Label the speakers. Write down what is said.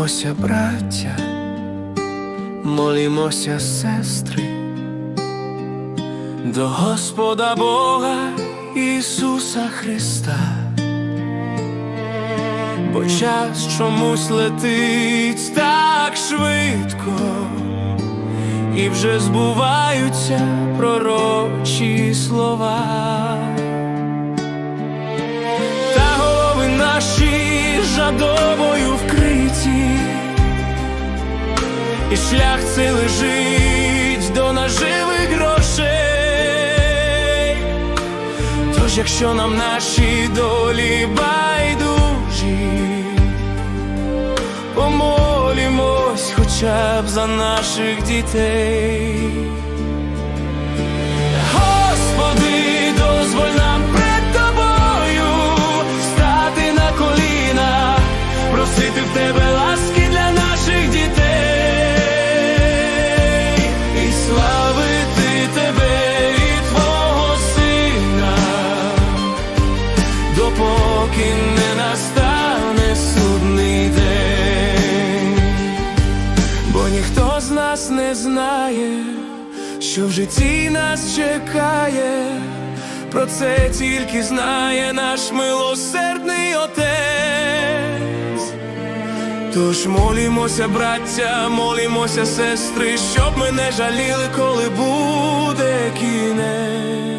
Speaker 1: Молімося, браття, молімося, сестри, до Господа Бога Ісуса Христа, бо час чомусь летить так швидко, і вже збуваються пророчі слова. Та голови наші жадобою і шлях цей лежить до наживих грошей. Тож, якщо нам наші долі байдужі, помолімось хоча б за наших дітей. Господи, дозволь нам пред тобою стати на коліна, просити в тебе допоки не настане судний день бо ніхто з нас не знає, що в житті нас чекає, про це тільки знає наш милосердний отець. Тож молімося, браття, молімося, сестри, щоб ми не жаліли, коли буде кінець.